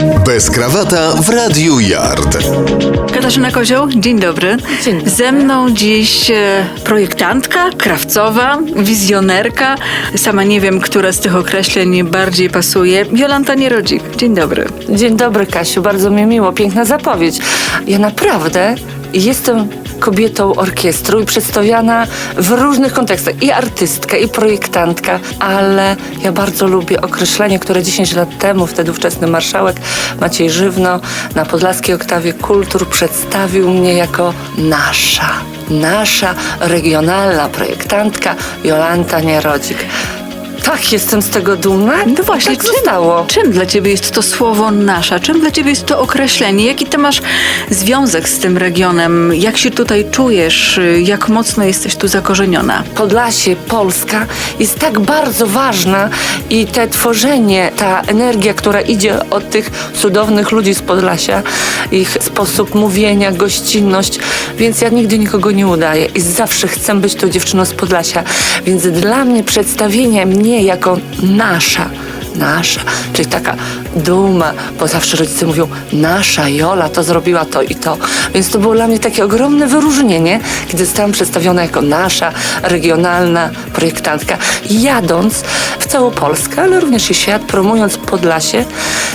Bez krawata w Radiu Yard. Katarzyna Kozioł, dzień dobry. Dzień dobry. Ze mną dziś e, projektantka, krawcowa, wizjonerka. Sama nie wiem, która z tych określeń bardziej pasuje. Jolanta Nierodzik, dzień dobry. Dzień dobry, Kasiu, bardzo mi miło, piękna zapowiedź. Ja naprawdę jestem kobietą orkiestru i przedstawiana w różnych kontekstach. I artystka, i projektantka, ale ja bardzo lubię określenie, które 10 lat temu wtedy ówczesny marszałek Maciej Żywno na Podlaskiej Oktawie Kultur przedstawił mnie jako nasza. Nasza regionalna projektantka Jolanta Nierodzik. Tak, jestem z tego dumna. No właśnie, tak zostało. Czym dla ciebie jest to słowo nasza? Czym dla ciebie jest to określenie? Jaki ty masz związek z tym regionem? Jak się tutaj czujesz? Jak mocno jesteś tu zakorzeniona? Podlasie, Polska jest tak bardzo ważna i te tworzenie, ta energia, która idzie od tych cudownych ludzi z Podlasia, ich sposób mówienia, gościnność, więc ja nigdy nikogo nie udaję i zawsze chcę być tą dziewczyną z Podlasia, więc dla mnie przedstawienie mnie jako nasza, nasza, czyli taka duma, bo zawsze rodzice mówią, nasza Jola to zrobiła to i to. Więc to było dla mnie takie ogromne wyróżnienie, kiedy zostałam przedstawiona jako nasza regionalna projektantka, jadąc całą Polskę, ale również i świat, promując Podlasie,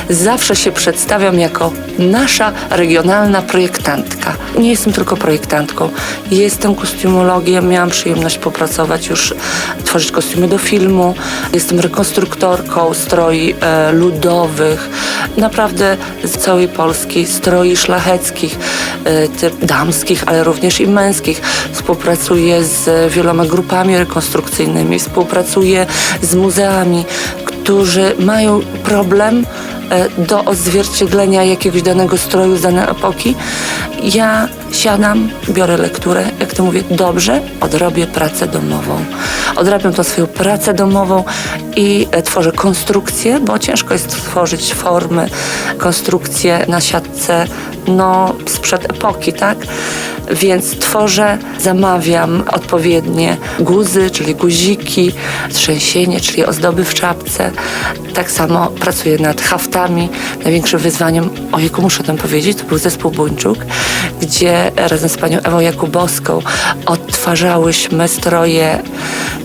zawsze się przedstawiam jako nasza regionalna projektantka. Nie jestem tylko projektantką, jestem kostiumologiem, miałam przyjemność popracować już, tworzyć kostiumy do filmu, jestem rekonstruktorką stroi e, ludowych, naprawdę z całej Polski, stroi szlacheckich, e, typ damskich, ale również i męskich. Współpracuję z wieloma grupami rekonstrukcyjnymi, współpracuję z muzeami, którzy mają problem e, do odzwierciedlenia jakiegoś danego stroju z danej epoki. Ja siadam, biorę lekturę, jak to mówię, dobrze, odrobię pracę domową. Odrabiam tą swoją pracę domową i e, tworzę konstrukcję, bo ciężko jest stworzyć formy, konstrukcje na siatce, no, sprzed epoki, tak? Więc tworzę, zamawiam odpowiednie guzy, czyli guziki, trzęsienie, czyli ozdoby w czapce. Tak samo pracuję nad haftami. Największym wyzwaniem, ojejku, muszę o tym powiedzieć, to był zespół Buńczuk, gdzie razem z panią Ewą Jakubowską odtwarzałyśmy stroje,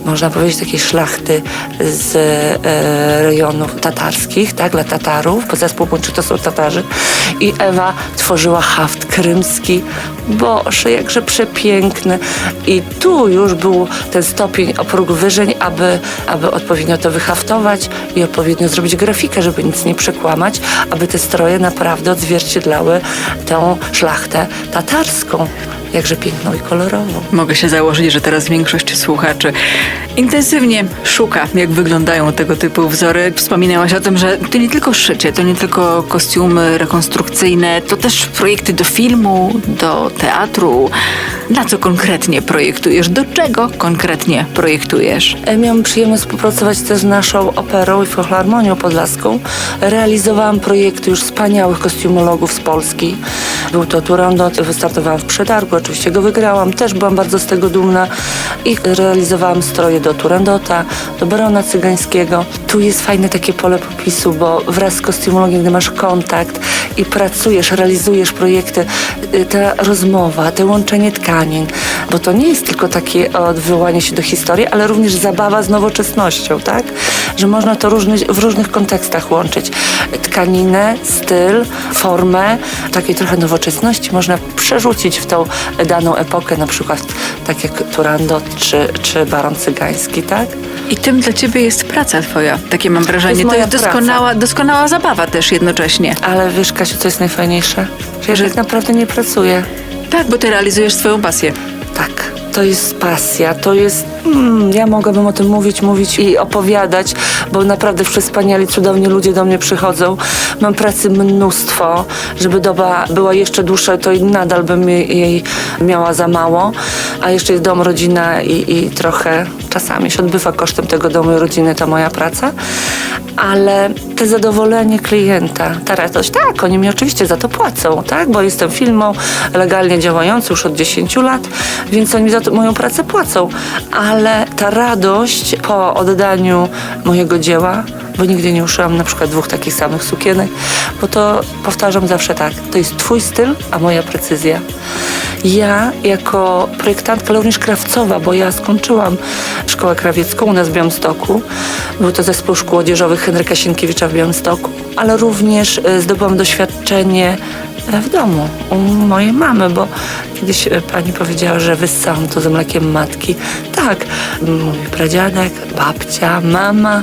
można powiedzieć, takiej szlachty z e, rejonów tatarskich, tak, dla Tatarów, bo zespół to są Tatarzy. I Ewa tworzyła haft krymski, Boże, jakże przepiękny. I tu już był ten stopień o próg wyżej, aby, aby odpowiednio to wyhaftować i odpowiednio zrobić grafikę, żeby nic nie przekłamać, aby te stroje naprawdę odzwierciedlały tę szlachtę tatarską. Jakże piękną i kolorową. Mogę się założyć, że teraz większość słuchaczy intensywnie szuka, jak wyglądają tego typu wzory. Wspominałaś o tym, że to nie tylko szycie, to nie tylko kostiumy rekonstrukcyjne, to też projekty do filmu, do teatru. Na co konkretnie projektujesz? Do czego konkretnie projektujesz? E, Miałam przyjemność współpracować też z naszą operą i filharmonią podlaską. Realizowałam projekty już wspaniałych kostiumologów z Polski. Był to Turandot, wystartowałam w przetargu, oczywiście go wygrałam, też byłam bardzo z tego dumna i realizowałam stroje do Turandota, do Barona Cygańskiego. Tu jest fajne takie pole popisu, bo wraz z kostiumologiem, gdy masz kontakt i pracujesz, realizujesz projekty, y, ta rozmowa, te łączenie tkanin, bo to nie jest tylko takie odwołanie się do historii, ale również zabawa z nowoczesnością, tak? Że można to różny, w różnych kontekstach łączyć. Tkaninę, styl, formę, takiej trochę nowoczesności można przerzucić w tą daną epokę, na przykład tak jak Turandot czy, czy Baron Cygański, tak? I tym dla ciebie jest praca twoja, takie mam wrażenie. jest To jest doskonała, doskonała zabawa też jednocześnie. Ale wiesz, Kasiu, co jest najfajniejsze? Że ja Że- tak naprawdę nie pracuję. Tak, bo ty realizujesz swoją pasję. Tak, to jest pasja, to jest. Mm, ja mogłabym o tym mówić, mówić i opowiadać, bo naprawdę wspaniali, cudowni ludzie do mnie przychodzą. Mam pracy mnóstwo, żeby doba była jeszcze dłuższa, to i nadal bym jej, miała za mało. A jeszcze jest dom, rodzina i, i trochę czasami się odbywa kosztem tego domu i rodziny ta moja praca. ale te zadowolenie klienta, ta radość, tak, oni mi oczywiście za to płacą, tak, bo jestem firmą legalnie działającą już od 10 lat, więc oni za moją pracę płacą, ale ta radość po oddaniu mojego dzieła, bo nigdy nie uszyłam na przykład dwóch takich samych sukienek, bo to powtarzam zawsze tak, to jest twój styl, a moja precyzja. Ja jako projektantka, ale również krawcowa, bo ja skończyłam szkołę krawiecką u nas w Białymstoku. Był to zespół szkół odzieżowych Henryka Sienkiewicza w Białymstoku, ale również e, zdobyłam doświadczenie w domu u mojej mamy, bo kiedyś e, pani powiedziała, że wyssałam to ze mlekiem matki. Tak, mój pradziadek, babcia, mama,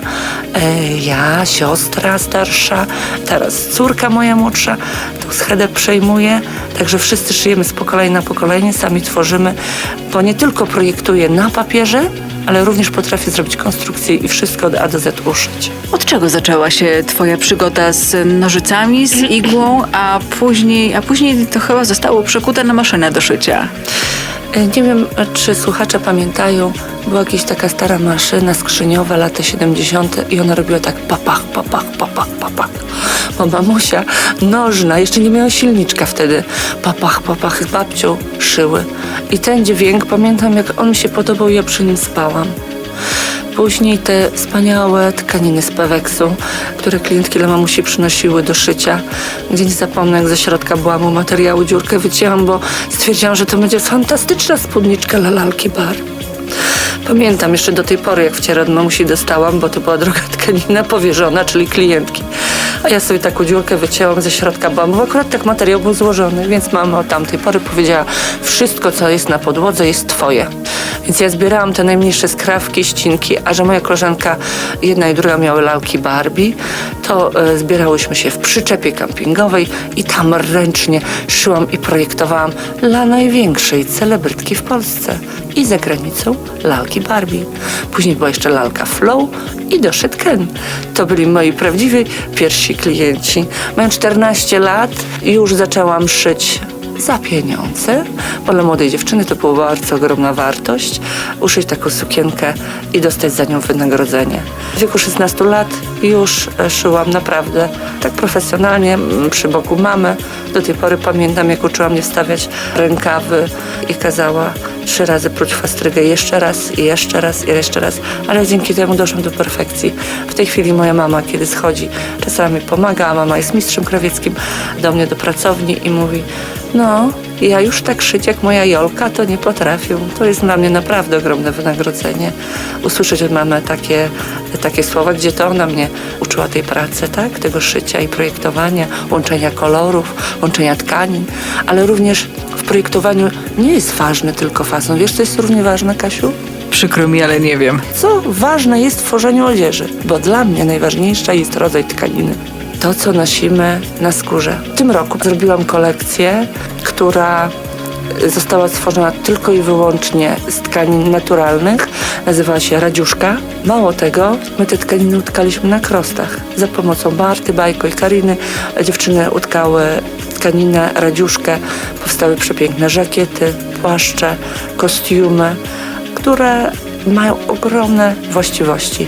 e, ja, siostra starsza, teraz córka moja młodsza, tą schedę przejmuje, także wszyscy szyjemy z pokolenia na pokolenie, sami tworzymy, bo nie tylko projektuję na papierze, ale również potrafię zrobić konstrukcję i wszystko od A do Z uszyć. Od czego zaczęła się twoja przygoda z nożycami, z igłą, a później, a później to chyba zostało przekute na maszynę do szycia? E, Nie wiem, czy słuchacze pamiętają, była jakaś taka stara maszyna skrzyniowa, lata 70. i ona robiła tak papach, papach, papach, papach. Bo mamusia nożna, jeszcze nie miała silniczka wtedy, papach, papach z babcią szyły. I ten dźwięk, pamiętam jak on mi się podobał, ja przy nim spałam. Później te wspaniałe tkaniny z peweksu, które klientki dla mamusi przynosiły do szycia. Gdzie nie zapomnę, jak ze środka była mu materiału, dziurkę wycięłam, bo stwierdziłam, że to będzie fantastyczna spódniczka dla lalki bar. Pamiętam jeszcze do tej pory, jak wcierę od mamusi dostałam, bo to była droga tkanina powierzona, czyli klientki. A ja sobie taką dziurkę wycięłam ze środka, bo akurat tak materiał był złożony, więc mama od tamtej pory powiedziała, wszystko, co jest na podłodze, jest twoje. Więc ja zbierałam te najmniejsze skrawki, ścinki, a że moja koleżanka, jedna i druga miały lalki Barbie, to e, zbierałyśmy się w przyczepie kampingowej i tam ręcznie szyłam i projektowałam dla największej celebrytki w Polsce i za granicą lalki Barbie. Później była jeszcze lalka Flow i doszedł Ken. To byli moi prawdziwi pierwsi klienci. Mając 14 lat już zaczęłam szyć za pieniądze, bo dla młodej dziewczyny to była bardzo ogromna wartość, uszyć taką sukienkę i dostać za nią wynagrodzenie. W wieku 16 lat już e, szyłam naprawdę tak profesjonalnie przy boku mamy. Do tej pory pamiętam, jak uczyła mnie wstawiać rękawy i kazała trzy razy próć fastrygę, jeszcze raz i jeszcze raz i jeszcze raz, ale dzięki temu doszłam do perfekcji. W tej chwili moja mama, kiedy schodzi, czasami mi pomaga, a mama jest mistrzem krawieckim, do mnie do pracowni i mówi, no, ja już tak szyć jak moja Jolka, to nie potrafię. To jest dla mnie naprawdę ogromne wynagrodzenie. Usłyszeć od mamy takie, takie słowa, gdzie to ona mnie uczyła tej pracy, tak? Tego szycia i projektowania, łączenia kolorów, łączenia tkanin, ale również w projektowaniu nie jest ważny tylko fason. Wiesz, co jest równie ważne, Kasiu? Przykro mi, ale nie wiem. Co ważne jest w tworzeniu odzieży? Bo dla mnie najważniejsza jest rodzaj tkaniny. To, co nosimy na skórze. W tym roku zrobiłam kolekcję, która została stworzona tylko i wyłącznie z tkanin naturalnych. Nazywała się Radziuszka. Mało tego, my te tkaniny utkaliśmy na krostach. Za pomocą Barty, Bajko i Kariny dziewczyny utkały tkaninę Radziuszkę. Powstały przepiękne żakiety, płaszcze, kostiumy które mają ogromne właściwości.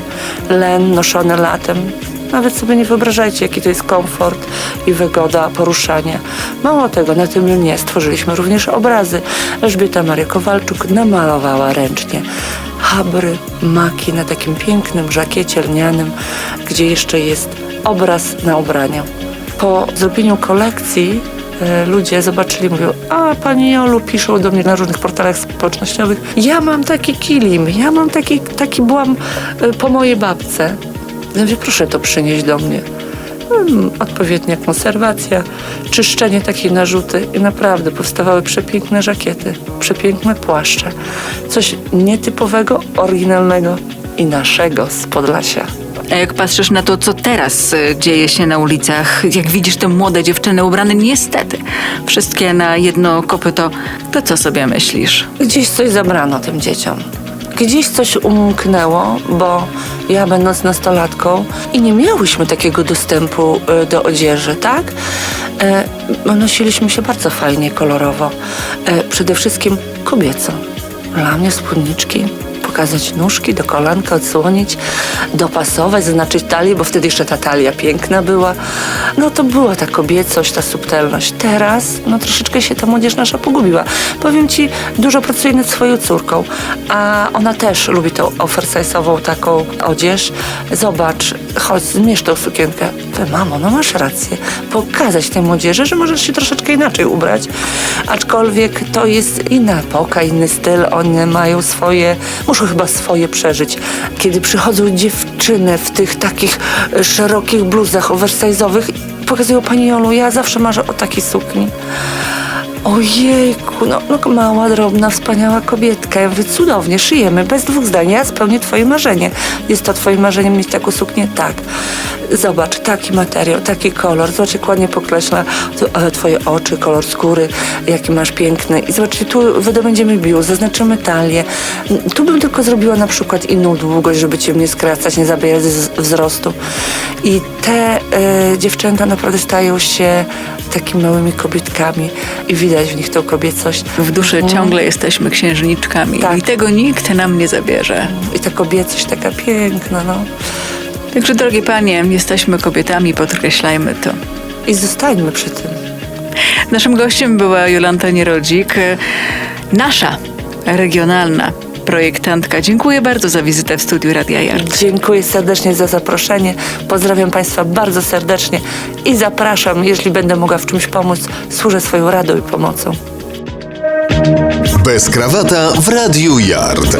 Len noszony latem. Nawet sobie nie wyobrażajcie, jaki to jest komfort i wygoda poruszania. Mało tego, na tym lnie stworzyliśmy również obrazy. Elżbieta Maria Kowalczuk namalowała ręcznie habry, maki na takim pięknym żakiecie lnianym, gdzie jeszcze jest obraz na ubraniu. Po zrobieniu kolekcji e, ludzie zobaczyli, mówią, a pani Jolu, piszą do mnie na różnych portalach społecznościowych, ja mam taki kilim, ja mam taki, taki byłam e, po mojej babce. Mówię, proszę to przynieść do mnie. Mm, Odpowiednia konserwacja, czyszczenie takiej narzuty i naprawdę powstawały przepiękne żakiety, przepiękne płaszcze. Coś nietypowego, oryginalnego i naszego z Podlasia. A jak patrzysz na to, co teraz y, dzieje się na ulicach, jak widzisz te młode dziewczyny ubrane niestety wszystkie na jedno kopyto, to co sobie myślisz? Gdzieś coś zabrano tym dzieciom. Gdzieś coś umknęło, bo ja będąc nastolatką i nie miałyśmy takiego dostępu e, do odzieży, tak? E, no, nosiliśmy się bardzo fajnie, kolorowo. E, przede wszystkim kobieco. Dla mnie spódniczki, pokazać nóżki, do kolanka odsłonić, dopasować, zaznaczyć talię, bo wtedy jeszcze ta talia piękna była. No to była ta kobiecość, ta subtelność. Teraz, no troszeczkę się ta młodzież nasza pogubiła. Powiem ci, dużo pracuję nad swoją córką, a ona też lubi tą oversize'ową taką odzież. Zobacz, chodź, zmierz tą sukienkę. Ty, mamo, no masz rację. Pokazać tej młodzieży, że możesz się troszeczkę inaczej ubrać. Aczkolwiek to jest inna epoka, inny styl. One mają swoje, muszą chyba swoje przeżyć. Kiedy przychodzą dziewczyny w tych takich e, szerokich bluzach oversize'owych, pokazują Pani Jolu, ja zawsze marzę o takiej sukni. Ojejku, no, no mała, drobna, wspaniała kobietka. Ja cudownie, szyjemy, bez dwóch zdań. Ja spełnię twoje marzenie. Jest to twoim marzeniem mieć taką suknię? Tak. Zobacz, taki materiał, taki kolor. Zobacz, jak ładnie pokreśla e, twoje oczy, kolor skóry, jaki masz piękny. I zobacz, tu wydobędziemy biust, zaznaczymy talię. Tu bym tylko zrobiła na przykład inną długość, żeby cię nie skracać, nie zabierać wzrostu. I te e, dziewczęta naprawdę stają się takimi małymi kobietkami i widać w nich tą kobiecość. W duszy ciągle jesteśmy księżniczkami Tak. i tego nikt nam nie zabierze. I ta kobiecość taka piękna, no. Także drogie panie, jesteśmy kobietami, podkreślajmy to. I zostańmy przy tym. Naszym gościem była Jolanta Nierodzik, nasza regionalna projektantka. Dziękuję bardzo za wizytę w studiu Radia Yard. Dziękuję serdecznie za zaproszenie. Pozdrawiam Państwa bardzo serdecznie i zapraszam, jeśli będę mogła w czymś pomóc, służę swoją radą i pomocą. Bez krawata w Radiu Yard.